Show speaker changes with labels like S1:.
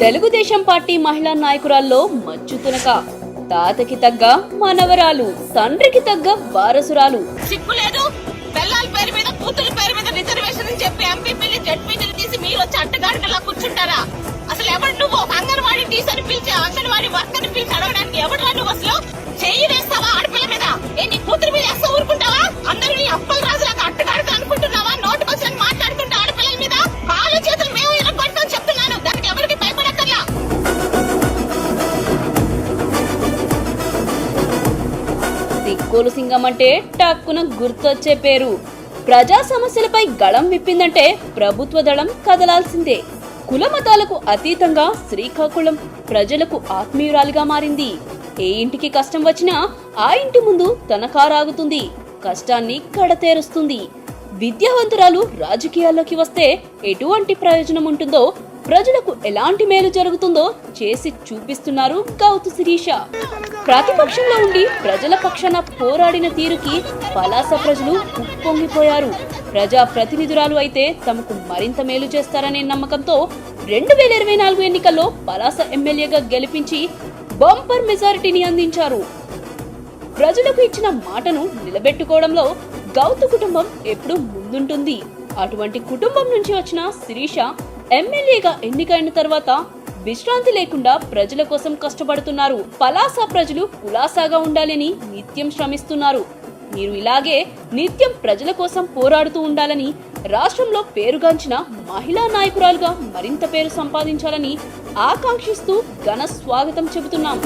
S1: Telugu Desam party మహిళా నాయకురాల్లో మచ్చు తునక తాతకి తగ్గ మనవరాలు తండ్రికి తగ్గ వారసురాలు.
S2: సిగ్గు లేదు.
S1: తిక్కోలు అంటే టక్కున గుర్తొచ్చే పేరు. ప్రజా సమస్యలపై గళం విప్పిందంటే ప్రభుత్వ దళం కదలాల్సిందే. కుల మతాలకు అతీతంగా శ్రీకాకుళం ప్రజలకు ఆత్మీయురాలిగా మారింది. ఏ ఇంటికి కష్టం వచ్చినా ఆ ఇంటి ముందు తనఖారాగుతుంది కష్టాన్ని కడతేరుస్తుంది. విద్యావంతురాలు రాజకీయాల్లోకి వస్తే ఎటువంటి ప్రయోజనం ఉంటుందో ప్రజలకు ఎలాంటి మేలు జరుగుతుందో చేసి చూపిస్తున్నారు గౌతు శిరీష. ప్రతిపక్షంలో ఉండి ప్రజల పక్షాన పోరాడిన తీరుకి పలాస ప్రజలు ఉప్పొంగిపోయారు. ప్రజా ప్రతినిధురాలు అయితే తమకు మరింత మేలు చేస్తారనే నమ్మకంతో రెండు వేల ఇరవై నాలుగు ఎన్నికల్లో పలాస ఎమ్మెల్యేగా గెలిపించి బంపర్ మెజారిటీని అందించారు. ప్రజలకు ఇచ్చిన మాటను నిలబెట్టుకోవడంలో గౌతు కుటుంబం ఎప్పుడూ ముందుంటుంది. అటువంటి కుటుంబం నుంచి వచ్చిన శిరీష ఎమ్మెల్యేగా ఎన్నికైన తర్వాత విశ్రాంతి లేకుండా ప్రజల కోసం కష్టపడుతున్నారు. పలాస ప్రజలు కులాసాగా ఉండాలని నిత్యం శ్రమిస్తున్నారు. మీరు ఇలాగే నిత్యం ప్రజల కోసం పోరాడుతూ ఉండాలని రాష్ట్రంలో పేరుగాంచిన మహిళా నాయకురాలుగా మరింత పేరు సంపాదించాలని ఆకాంక్షిస్తూ ఘన స్వాగతం చెబుతున్నాం.